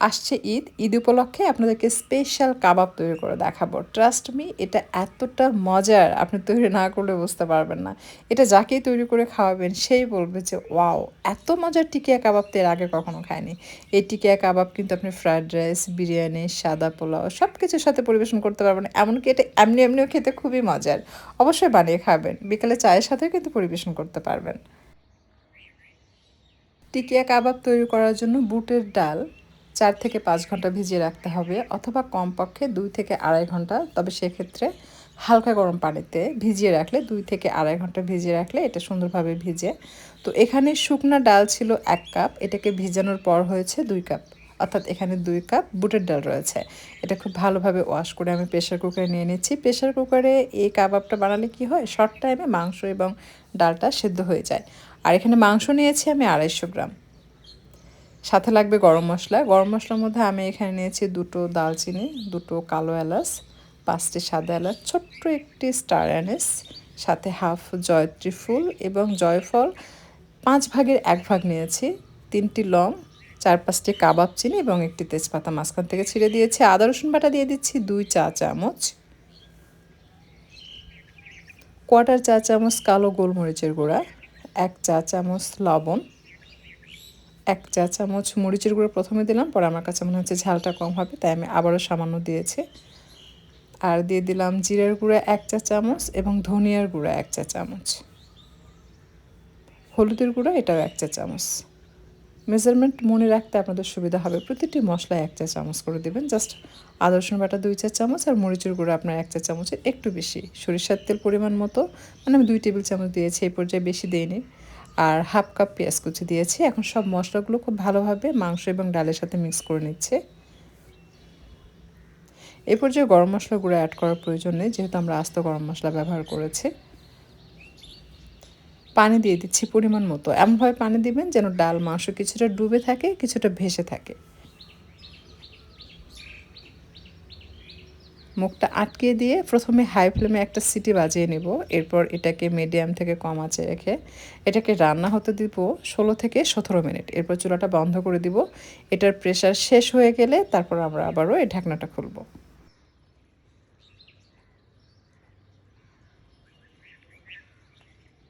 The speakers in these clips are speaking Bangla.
আসছে ঈদ ঈদ উপলক্ষে আপনাদেরকে স্পেশাল কাবাব তৈরি করে দেখাবো। ট্রাস্ট মি এটা এতটা মজার, আপনি তৈরি না করলে বুঝতে পারবেন না। এটা যাকেই তৈরি করে খাওয়াবেন, সেই বলবে যে, ওয়াও, এত মজার টিকিয়া কাবাব তো এর আগে কখনো খায়নি এই টিকিয়া কাবাব কিন্তু আপনি ফ্রায়েড রাইস বিরিয়ানি, সাদা পোলাও সব কিছুর সাথে পরিবেশন করতে পারবেন, এমনকি এটা এমনি এমনিও খেতে খুবই মজার। অবশ্যই বানিয়ে খাবেন, বিকালে চায়ের সাথেও কিন্তু পরিবেশন করতে পারবেন। টিকিয়া কাবাব তৈরি করার জন্য বুটের ডাল চার থেকে পাঁচ ঘণ্টা ভিজিয়ে রাখতে হবে অথবা কমপক্ষে দুই থেকে আড়াই ঘণ্টা। তবে সেক্ষেত্রে হালকা গরম পানিতে ভিজিয়ে রাখলে, দুই থেকে আড়াই ঘণ্টা ভিজিয়ে রাখলে এটা সুন্দরভাবে ভিজে। তো এখানে শুকনা ডাল ছিল এক কাপ, এটাকে ভিজানোর পর হয়েছে দুই কাপ। অর্থাৎ এখানে দুই কাপ বুটের ডাল রয়েছে। এটা খুব ভালোভাবে ওয়াশ করে আমি প্রেশার কুকারে নিয়ে নিচ্ছি। প্রেশার কুকারে এই কাবাবটা বানালে কি হয়? শর্ট টাইমে মাংস এবং ডালটা সেদ্ধ হয়ে যায়। আর এখানে মাংস নিয়েছি আমি আড়াইশো গ্রাম। সাথে লাগবে গরম মশলা। গরম মশলার মধ্যে আমি এখানে নিয়েছি দুটো দালচিনি দুটো কালো এলাচ, পাঁচটি সাদা এলাচ, ছোট্ট একটি স্টার অ্যানিস, সাথে হাফ জয়ত্রী ফুল এবং জয়ফল। পাঁচ ভাগের এক ভাগ নিয়েছি, তিনটি লং, চার পাঁচটি কাবাব চিনি এবং একটি তেজপাতা মাঝখান থেকে ছিঁড়ে দিয়েছি। আদা, রসুন বাটা দিয়ে দিচ্ছি দুই চা চামচ। কোয়াটার চা চামচ কালো গোলমরিচের গুঁড়া, এক চা চামচ লবণ এক চা চামচ মরিচের গুঁড়ো প্রথমে দিলাম, পরে আমার কাছে মনে হচ্ছে ঝালটা কম হবে, তাই আমি আবারও সামান্য দিয়েছি। আর দিয়ে দিলাম জিরার গুঁড়া এক চা চামচ এবং ধনিয়ার গুঁড়া এক চা চামচ। হলুদের গুঁড়া এটাও এক চা চামচ। মেজারমেন্ট মনে রাখতে আপনাদের সুবিধা হবে, প্রতিটি মশলা এক চা চামচ করে দেবেন। জাস্ট আদা, রসুন বাটা দুই চা চামচ আর মরিচের গুঁড়ো আপনার এক চা চামচের একটু বেশি। সরিষার তেল পরিমাণ মতো মানে আমি দুই টেবিল চামচ দিয়েছি, এই পর্যায়ে বেশি দিইনি। আর হাফ কাপ পেঁয়াজ কুচি দিয়েছি। এখন সব মশলাগুলো খুব ভালোভাবে মাংস এবং ডালের সাথে মিক্স করে নিচ্ছে। এ পর্যায়ে গরম মশলা গুঁড়ো অ্যাড করার প্রয়োজন নেই, যেহেতু আমরা আস্ত গরম মশলা ব্যবহার করেছি। পানি দিয়ে দিচ্ছি পরিমাণ মতো। এমনভাবে পানি দিবেন যেন ডাল, মাংস কিছুটা ডুবে থাকে, কিছুটা ভেসে থাকে। মুখটা আটকে দিয়ে প্রথমে হাই ফ্লেমে একটা সিটি বাজিয়ে নেব। এরপর এটাকে মিডিয়াম থেকে কম আঁচে রেখে এটাকে রান্না হতে দিব ষোলো থেকে সতেরো মিনিট। এরপর চুলাটা বন্ধ করে দিব। এটার প্রেশার শেষ হয়ে গেলে তারপর আমরা আবারও এই ঢাকনাটা খুলব।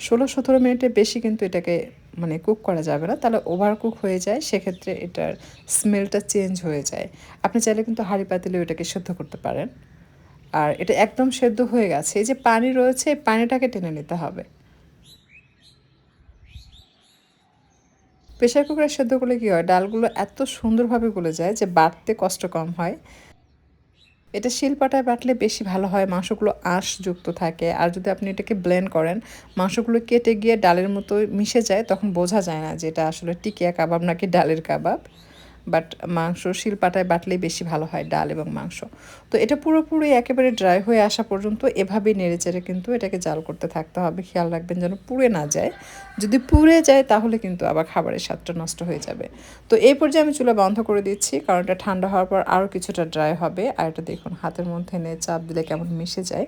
ষোলো সতেরো মিনিটের বেশি কিন্তু এটাকে মানে কুক করা যাবে না, তাহলে ওভার কুক হয়ে যায়, সেক্ষেত্রে এটার স্মেলটা চেঞ্জ হয়ে যায়। আপনি চাইলে কিন্তু হাঁড়ি পাতিলেও এটাকে সেদ্ধ করতে পারেন। আর এটা একদম সেদ্ধ হয়ে গেছে, এই যে পানি রয়েছে, এই পানিটাকে টেনে নিতে হবে। প্রেশার কুকারে সেদ্ধ করলে কী হয়, ডালগুলো এত সুন্দরভাবে গলে যায় যে বাড়তে কষ্ট কম হয়। এটা শিলপাটায় বাটলে বেশি ভালো হয়, মাংসগুলো আঁশযুক্ত থাকে। আর যদি আপনি এটাকে ব্লেন্ড করেন, মাংসগুলো কেটে গিয়ে ডালের মতো মিশে যায়, তখন বোঝা যায় না যে এটা আসলে টিকিয়া কাবাব নাকি ডালের কাবাব। বাট মাংস শিল শিলপাটায় বাটলেই বেশি ভালো হয় ডাল এবং মাংস। তো এটা পুরোপুরি একেবারে ড্রাই হয়ে আসা পর্যন্ত এভাবেই নেড়ে চেড়ে কিন্তু এটাকে জাল করতে থাকতে হবে। খেয়াল রাখবেন যেন পুড়ে না যায়। যদি পুড়ে যায় তাহলে কিন্তু আবার খাবারের স্বাদটা নষ্ট হয়ে যাবে। তো এই পর্যায়ে আমি চুলা বন্ধ করে দিচ্ছি কারণ এটা ঠান্ডা হওয়ার পর আরও কিছুটা ড্রাই হবে। আর এটা দেখুন, হাতের মধ্যে নিয়ে চাপ দিলে কেমন মিশে যায়।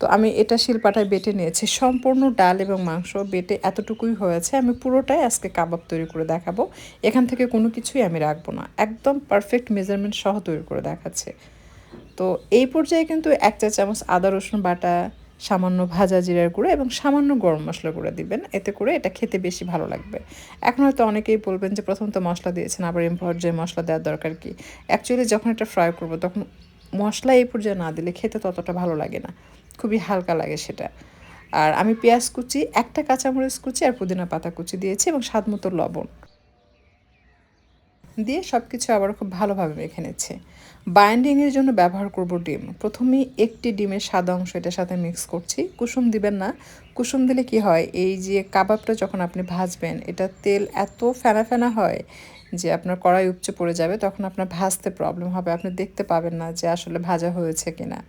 তো আমি এটা শিলপাটায় বেটে নিয়েছি। সম্পূর্ণ ডাল এবং মাংস বেটে এতটুকুই হয়েছে। আমি পুরোটাই আজকে কাবাব তৈরি করে দেখাবো। এখান থেকে কোনো কিছুই আমি রাখব না। একদম পারফেক্ট মেজারমেন্ট সহ তৈরি করে দেখাচ্ছে। তো এই পর্যায়ে কিন্তু এক চা চামচ আদা, রসুন বাটা, সামান্য ভাজা জিরার গুঁড়ো এবং সামান্য গরম মশলা গুঁড়ো দিবেন। এতে করে এটা খেতে বেশি ভালো লাগবে। এখন হয়তো অনেকেই বলবেন যে প্রথম তো মশলা দিয়েছেন, আবার এম পর্যায়ে মশলা দেওয়ার দরকার কি? অ্যাকচুয়ালি যখন এটা ফ্রাই করব তখন মশলা এই পর্যায়ে না দিলে খেতে ততটা ভালো লাগে না। খুবই হালকা লাগে সেটা। আর আমি পেঁয়াজ কুচি, একটা কাঁচামরিচ কুচি আর পুদিনা পাতা কুচি দিয়েছি এবং স্বাদ মতো লবণ। দিয়ে সব কিছু আবার খুব ভালোভাবে মেখে নিচ্ছে। বাইন্ডিংয়ের জন্য ব্যবহার করব ডিম। প্রথমেই একটি ডিমের সাদা অংশ এটার সাথে মিক্স করছি। কুসুম দিবেন না। কুসুম দিলে কি হয়? এই যে কাবাবটা যখন আপনি ভাজবেন, এটা তেল এত ফেনা ফেনা হয় যে আপনার কড়াই উপচে পড়ে যাবে, তখন আপনার ভাজতে প্রবলেম হবে। আপনি দেখতে পাবেন না যে আসলে ভাজা হয়েছে কিনা।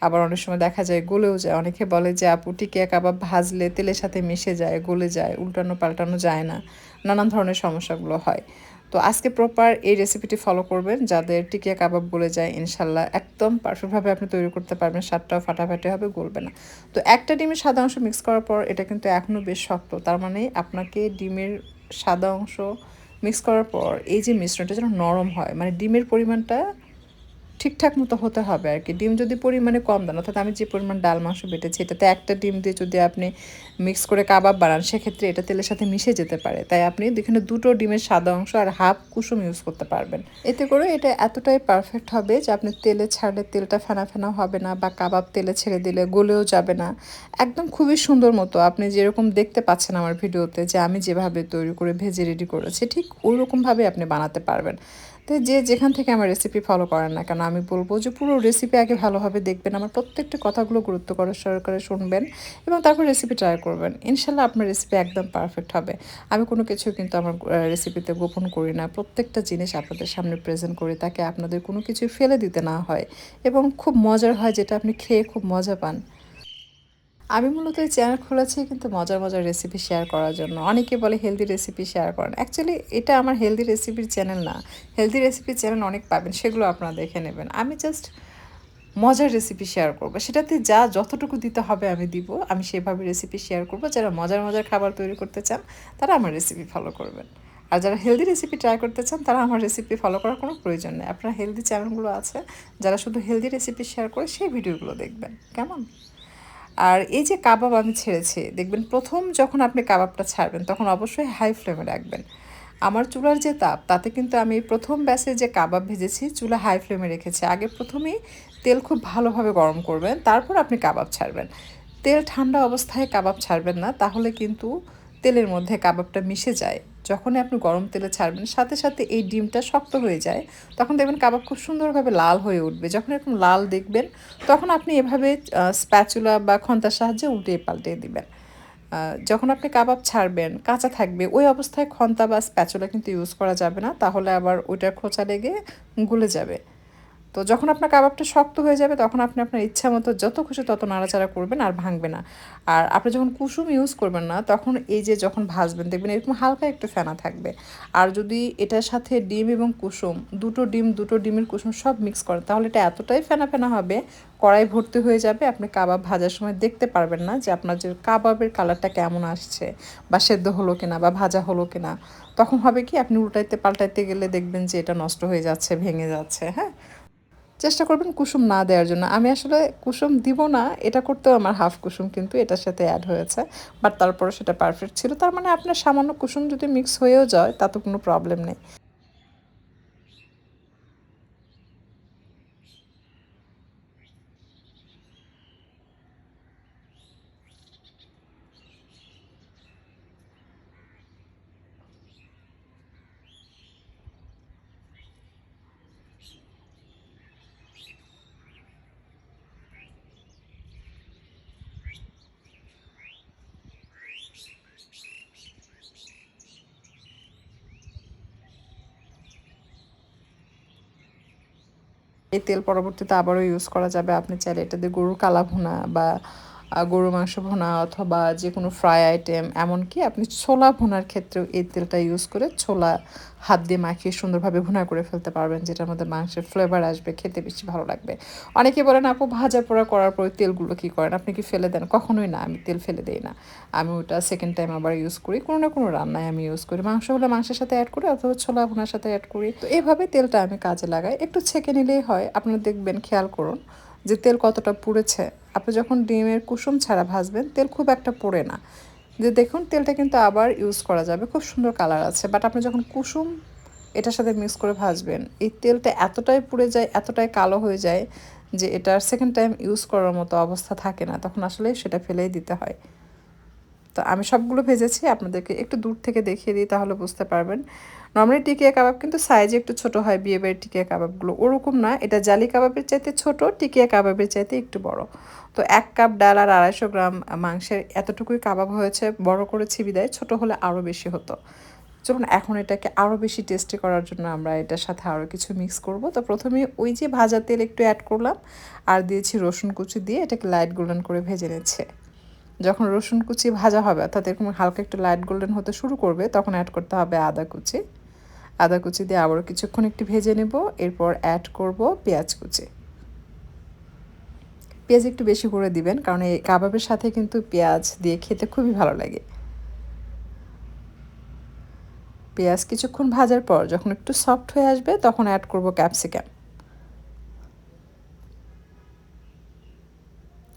আবার অনেক সময় দেখা যায় গলেও যায়। অনেকে বলে যে, আপু, টিকিয়া কাবাব ভাজলে তেলের সাথে মিশে যায়, গলে যায়, উল্টানো পাল্টানো যায় না। নানান ধরনের সমস্যাগুলো হয়। তো আজকে প্রপার এই রেসিপিটি ফলো করবেন। যাদের টিকিয়া কাবাব গলে যায় ইনশাল্লাহ একদম পারফেক্টভাবে আপনি তৈরি করতে পারবেন। স্বাদটাও ফাটাফাটি হবে, গলবে না। তো একটা ডিমের সাদা অংশ মিক্স করার পর, এটা কিন্তু এখনও বেশ শক্ত। তার মানে আপনাকে ডিমের সাদা অংশ মিক্স করার পর এই যে মিশ্রণটা যেন নরম হয় মানে ডিমের পরিমাণটা ঠিকঠাক মতো হতে হবে আর কি। ডিম যদি পরিমাণে কম দেন, অর্থাৎ আমি যে পরিমাণ ডাল, মাংস বেটেছি, এটাতে একটা ডিম দিয়ে যদি আপনি মিক্স করে কাবাব বানান, সেক্ষেত্রে এটা তেলের সাথে মিশে যেতে পারে। তাই আপনি এখানে দুটো ডিমের সাদা অংশ আর হাফ কুসুম ইউজ করতে পারবেন। এতে করে এটা এতটাই পারফেক্ট হবে যে আপনি তেলে ছাড়লে তেলটা ফেনা ফেনা হবে না বা কাবাব তেলে ছেড়ে দিলে গলেও যাবে না। একদম খুবই সুন্দর মতো আপনি যেরকম দেখতে পাচ্ছেন আমার ভিডিওতে যে আমি যেভাবে তৈরি করে, ভেজে রেডি করেছি, ঠিক ওই রকমভাবে আপনি বানাতে পারবেন। তো যে যেখান থেকে আমার রেসিপি ফলো করেন না কেন, আমি বলব যে পুরো রেসিপি আগে ভালোভাবে দেখবেন, আমার প্রত্যেকটা কথাগুলো গুরুত্ব করে সহকারে শুনবেন এবং তারপর রেসিপি ট্রাই করবেন। ইনশাল্লাহ আপনার রেসিপি একদম পারফেক্ট হবে। আমি কোনো কিছু কিন্তু আমার রেসিপিতে গোপন করি না। প্রত্যেকটা জিনিস আপনাদের সামনে প্রেজেন্ট করি, তাকে আপনাদের কোনো কিছু ফেলে দিতে না হয়। এবং খুব মজার হয় যেটা আপনি খেয়ে খুব মজা পান। আমি মূলত এই চ্যানেল খুলেছি কিন্তু মজার মজার রেসিপি শেয়ার করার জন্য। অনেকে বলে হেলদি রেসিপি শেয়ার করেন। অ্যাকচুয়ালি এটা আমার হেলদি রেসিপির চ্যানেল না। হেলদি রেসিপির চ্যানেল অনেক পাবেন, সেগুলো আপনারা দেখে নেবেন। আমি জাস্ট মজার রেসিপি শেয়ার করব। সেটাতে যা যতটুকু দিতে হবে আমি দিব। আমি সেভাবে রেসিপি শেয়ার করব। যারা মজার মজার খাবার তৈরি করতে চান, তারা আমার রেসিপি ফলো করবেন। আর যারা হেলদি রেসিপি ট্রাই করতে চান, তারা আমার রেসিপি ফলো করার কোনো প্রয়োজন নেই। আপনার হেলদি চ্যানেলগুলো আছে, যারা শুধু হেলদি রেসিপি শেয়ার করে, সেই ভিডিওগুলো দেখবেন। কেমন? আর এই যে কাবাব আমি ছেড়েছি, দেখবেন প্রথম যখন আপনি কাবাবটা ছাড়বেন, তখন অবশ্যই হাই ফ্লেমে রাখবেন। আমার চুলার যে তাপ, তাতে কিন্তু আমি প্রথম ব্যাসে যে কাবাব ভেজেছি, চুলা হাই ফ্লেমে রেখেছি। আগে প্রথমেই তেল খুব ভালোভাবে গরম করবেন, তারপর আপনি কাবাব ছাড়বেন। তেল ঠান্ডা অবস্থায় কাবাব ছাড়বেন না, তাহলে কিন্তু তেলের মধ্যে কাবাবটা মিশে যায়। যখনই আপনি গরম তেলে ছাড়বেন, সাথে সাথে এই ডিমটা শক্ত হয়ে যায়, তখন দেখবেন কাবাব খুব সুন্দরভাবে লাল হয়ে উঠবে। যখন এরকম লাল দেখবেন, তখন আপনি এভাবে স্প্যাচুলা বা খন্তার সাহায্যে উল্টে পাল্টে দিবেন। যখন আপনি কাবাব ছাড়বেন, কাঁচা থাকবে, ওই অবস্থায় খন্তা বা স্প্যাচুলা কিন্তু ইউজ করা যাবে না, তাহলে আবার ওইটার খোঁচা লেগে গুলে যাবে। তো যখন আপনার কাবাবটা শক্ত হয়ে যাবে, তখন আপনি আপনার ইচ্ছা মতো যত খুশি তত নাড়াচাড়া করবেন আর ভাঙবে না। আর আপনি যখন কুসুম ইউজ করবেন না, তখন এই যে যখন ভাজবেন, দেখবেন এরকম হালকা একটু ফেনা থাকবে। আর যদি এটার সাথে ডিম এবং কুসুম, দুটো ডিম, দুটো ডিমের কুসুম সব মিক্স করেন, তাহলে এটা এতটাই ফেনা ফেনা হবে, কড়াই ভর্তি হয়ে যাবে, আপনি কাবাব ভাজার সময় দেখতে পারবেন না যে আপনার যে কাবাবের কালারটা কেমন আসছে, বা সেদ্ধ হলো কিনা, বা ভাজা হলো কিনা। তখন হবে কি, আপনি উল্টাইতে পাল্টাইতে গেলে দেখবেন যে এটা নষ্ট হয়ে যাচ্ছে, ভেঙে যাচ্ছে হ্যাঁ? চেষ্টা করবেন কুসুম না দেওয়ার জন্য। আমি আসলে কুসুম দিব না, এটা করতেও আমার হাফ কুসুম, কিন্তু এটার সাথে অ্যাড হয়েছে। বাট তারপরে সেটা পারফেক্ট ছিল। তার মানে আপনার সামান্য কুসুম যদি মিক্স হয়েও যায়, তাতে কোনো প্রবলেম নেই। এই তেল পরবর্তীতে আবারও ইউজ করা যাবে। আপনি চাইলে এটা দিয়ে গরুর কালা ভুনা বা গরু মাংস ভুনা অথবা যে কোনো ফ্রাই আইটেম এমনকি আপনি ছোলা ভুনার ক্ষেত্রেও এই তেলটা ইউজ করে ছোলা হাত দিয়ে মাখিয়ে সুন্দরভাবে ভুনা করে ফেলতে পারবেন, যেটার মধ্যে মাংসের ফ্লেভার আসবে, খেতে বেশি ভালো লাগবে। অনেকে বলেন, আপু, ভাজা পোড়া করার পরে তেলগুলো কী করেন? আপনি কি ফেলে দেন? কখনোই না, আমি তেল ফেলে দিই না। আমি ওটা সেকেন্ড টাইম আবার ইউজ করি, কোনো না কোনো রান্নায় আমি ইউজ করি। মাংস হলে মাংসের সাথে অ্যাড করি অথবা ছোলা ভুনার সাথে অ্যাড করি। তো এভাবে তেলটা আমি কাজে লাগাই। একটু ছেঁকে নিলেই হয়। আপনারা দেখবেন, খেয়াল করুন যে তেল কতটা পুড়েছে। আপনি যখন ডিমের কুসুম ছাড়া ভাজবেন, তেল খুব একটা পড়ে না। যে দেখুন, তেলটা কিন্তু আবার ইউজ করা যাবে। খুব সুন্দর কালার আছে। বাট আপনি যখন কুসুম এটার সাথে মিক্স করে ভাজবেন, এই তেলটা এতটাই পুড়ে যায়, এতটাই কালো হয়ে যায় যে এটা সেকেন্ড টাইম ইউজ করার মতো অবস্থা থাকে না। তখন আসলে সেটা ফেলেই দিতে হয়। তো আমি সবগুলো ভেজেছি, আপনাদেরকে একটু দূর থেকে দেখিয়ে দিই তাহলে বুঝতে পারবেন। নর্মালি টিকিয়া কাবাব কিন্তু সাইজে একটু ছোট হয় বিয়ে বাড়ির টিকিয়া কাবাবগুলো। ওরকম না, এটা জালি কাবাবের চাইতে ছোট, টিকিয়া কাবাবের চাইতে একটু বড়। তো এক কাপ ডাল আর আড়াইশো গ্রাম মাংসের এতটুকুই কাবাব হয়েছে, বড় করে ছিবি দেয়, ছোটো হলে আরও বেশি হতো। চলুন, এখন এটাকে আরও বেশি টেস্টি করার জন্য আমরা এটার সাথে আরও কিছু মিক্স করব। তো প্রথমে ওই যে ভাজা তেল একটু অ্যাড করলাম, আর দিয়েছি রসুন কুচি দিয়ে এটাকে লাইট গোল্ডেন করে ভেজে নিচ্ছে। যখন রসুন কুচি ভাজা হবে, অর্থাৎ এরকম হালকা একটু লাইট গোল্ডেন হতে শুরু করবে, তখন অ্যাড করতে হবে আদা কুচি। আদা কুচি দিয়ে আবারও কিছুক্ষণ একটু ভেজে নেব, এরপর অ্যাড করব পেঁয়াজ কুচি। পেঁয়াজ একটু বেশি করে দিবেন, কারণ এই কাবাবের সাথে কিন্তু পেঁয়াজ দিয়ে খেতে খুবই ভালো লাগে। পেঁয়াজ কিছুক্ষণ ভাজার পর যখন একটু সফট হয়ে আসবে, তখন অ্যাড করব ক্যাপসিকাম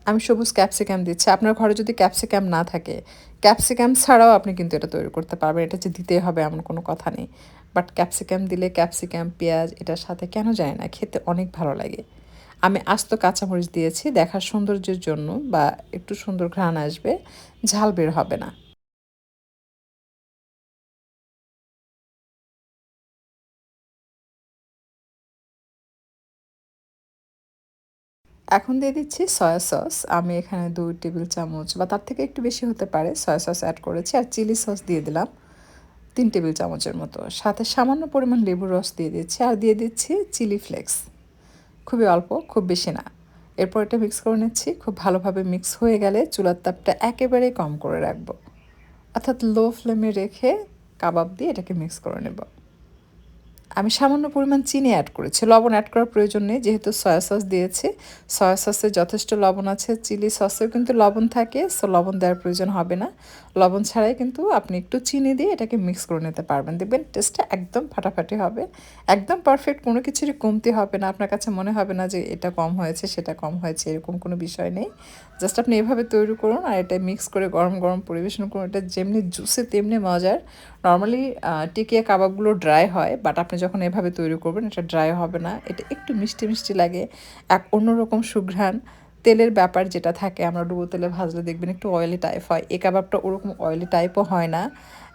আমি সবুজ ক্যাপসিকাম দিচ্ছি। আপনার ঘরে যদি ক্যাপসিকাম না থাকে, ক্যাপসিকাম ছাড়াও আপনি কিন্তু এটা তৈরি করতে পারবেন। এটা যে দিতে হবে এমন কোনো কথা নেই। বাট ক্যাপসিকাম দিলে ক্যাপসিকাম, পেঁয়াজ এটার সাথে কেন যায় না? খেতে অনেক ভালো লাগে। আমি আস্ত কাঁচামরিচ দিয়েছি। দেখার সৌন্দর্যের জন্য বা একটু সুন্দর ঘ্রাণ আসবে, ঝাল বের হবে না। এখন দিয়ে দিচ্ছি সয়া সস আমি এখানে দুই টেবিল চামচ বা তার থেকে একটু বেশি হতে পারে সয়া সস অ্যাড করেছি আর চিলি সস দিয়ে দিলাম তিন টেবিল চামচের মতো। সাথে সামান্য পরিমাণ লেবুর রস দিয়ে দিচ্ছি আর দিয়ে দিচ্ছি চিলি ফ্লেক্স খুবই অল্প, খুব বেশি না। এরপর এটা মিক্স করে নিচ্ছি। খুব ভালোভাবে মিক্স হয়ে গেলে চুলার তাপটা একেবারেই কম করে রাখব। অর্থাৎ লো ফ্লেমে রেখে কাবাব দিয়ে এটাকে মিক্স করে নেব। আমি সামান্য পরিমাণ চিনি অ্যাড করেছি। লবণ অ্যাড করার প্রয়োজন নেই, যেহেতু সয়া সস দিয়েছি। সয়া সসে যথেষ্ট লবণ আছে চিলি সসেও কিন্তু লবণ থাকে সো লবণ দেওয়ার প্রয়োজন হবে না। লবণ ছাড়াই কিন্তু আপনি একটু চিনি দিয়ে এটাকে মিক্স করে নিতে পারবেন। দেখবেন টেস্টটা একদম ফাটাফাটি হবে। একদম পারফেক্ট কোনো কিছুরই কমতি হবে না। আপনার কাছে মনে হবে না যে এটা কম হয়েছে, সেটা কম হয়েছে, এরকম কোনো বিষয় নেই। জাস্ট আপনি এভাবে তৈরি করুন আর এটা মিক্স করে গরম গরম পরিবেশন করুন। এটা যেমনি জুসে তেমনি মজার। নর্মালি টিকিয়া কাবাবগুলো ড্রাই হয় বাট আপনি যখন এভাবে তৈরি করবেন, এটা ড্রাই হবে না। এটা একটু মিষ্টি মিষ্টি লাগে, এক অন্যরকম সুঘ্রাণ। তেলের ব্যাপার যেটা থাকে, আমরা ডুবো তেলে ভাজলে দেখবেন একটু অয়েলি টাইপ হয়। এই কাবাবটা ওরকম অয়েলি টাইপও হয় না।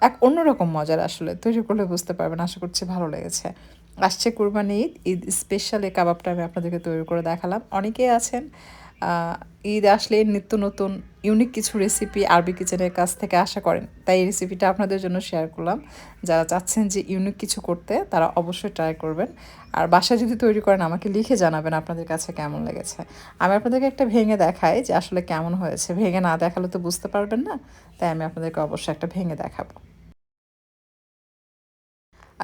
এক অন্যরকম মজার আসলে, তৈরি করলে বুঝতে পারবেন, আশা করছি ভালো লেগেছে। আসছে কুরবানি ঈদ ঈদ স্পেশাল এই কাবাবটা আমি আপনাদেরকে তৈরি করে দেখালাম। অনেকেই আছেন ঈদ আসলে নিত্য নতুন ইউনিক কিছু রেসিপি আরবি কিচেনের কাছ থেকে আশা করেন। তাই এই রেসিপিটা আপনাদের জন্য শেয়ার করলাম। যারা চাচ্ছেন যে ইউনিক কিছু করতে, তারা অবশ্যই ট্রাই করবেন। আর বাসায় যদি তৈরি করেন, আমাকে লিখে জানাবেন আপনাদের কাছে কেমন লেগেছে। আমি আপনাদেরকে একটা ভেঙে দেখাই যে আসলে কেমন হয়েছে। ভেঙে না দেখালে তো বুঝতে পারবেন না, তাই আমি আপনাদেরকে অবশ্যই একটা ভেঙে দেখাবো।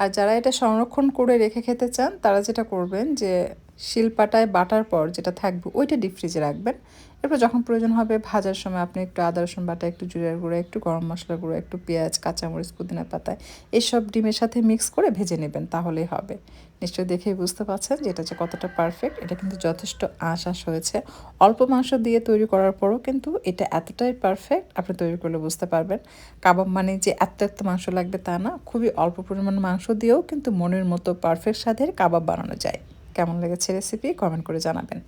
আর যারা এটা সংরক্ষণ করে রেখে খেতে চান, তারা যেটা করবেন যে শিলপাটায় বাটার পর যেটা থাকবে ওইটা ডিপ ফ্রিজে রাখবেন। এরপর যখন প্রয়োজন হবে, ভাজার সময় আপনি একটু আদা, রসুন বাটা, একটু জুড়ের গুঁড়ো, একটু গরম মশলা গুঁড়ো, একটু পেঁয়াজ, কাঁচামরিচ, পুদিনা পাতায় এসব ডিমের সাথে মিক্স করে ভেজে নেবেন, তাহলেই হবে। নিশ্চয়ই দেখেই বুঝতে পারছেন যে এটা যে কতটা পারফেক্ট এটা কিন্তু যথেষ্ট আশ আশ হয়েছে। অল্প মাংস দিয়ে তৈরি করার পরও কিন্তু এটা এতটাই পারফেক্ট আপনি তৈরি করলে বুঝতে পারবেন। কাবাব মানে যে এত এত মাংস লাগবে তা না, খুবই অল্প পরিমাণ মাংস দিয়েও কিন্তু মনের মতো পারফেক্ট স্বাদের কাবাব বানানো যায়। কেমন লেগেছে রেসিপি কমেন্ট করে জানাবেন।